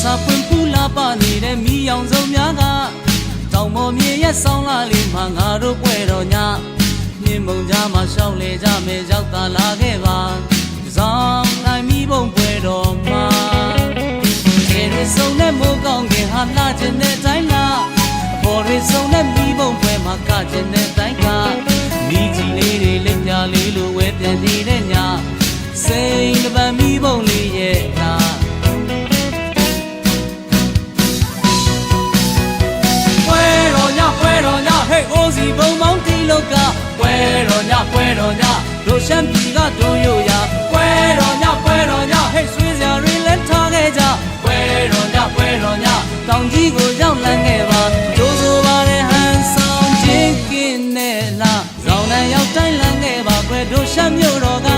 စာပွင့်ပူလာပနေတဲ့မိအောင်စုံများကတောင်ပေါ်မြေရဲ့ဆောင်းလာလေးမှာငါတို့ပွဲတော်ညမြင်မုံကြမှာရှောင်းလေကြမယ်ရောက်တာလာခဲ့ပါဇောင်းနိုင်မိဘုံပွဲတော်မှာခြေရစုံနဲ့မိုးကောင်းခင်ဟာလာခြင်းတဲ့တိုင်းလားအပေါ်ရစုံနဲ့မိဘုံပွဲမှာကခြင်းတဲ့တိုင်းကမိကြီးလေးတွေလက်ပြလေးလိုဝဲပြန်နေတဲ့ညစိန်တပံမိ ပွဲတော်ညတို့ရှမ်းပြည်ကတို့ရို့ရာပွဲတော်ညပွဲတော်ညဟဲ့ဆွေးစရာတွေလည်းထားခဲ့ကြပွဲတော်ညပွဲတော်ညတောင်ကြီးကိုရောက်လန်းခဲ့ပါတို့ဆိုပါတယ်ဟန်ဆောင်ချင်းကင်းနဲ့လားရောင်တန်ရောက်တိုင်းလန်းခဲ့ပါခွဲတို့ရှမ်းမြို့တော်က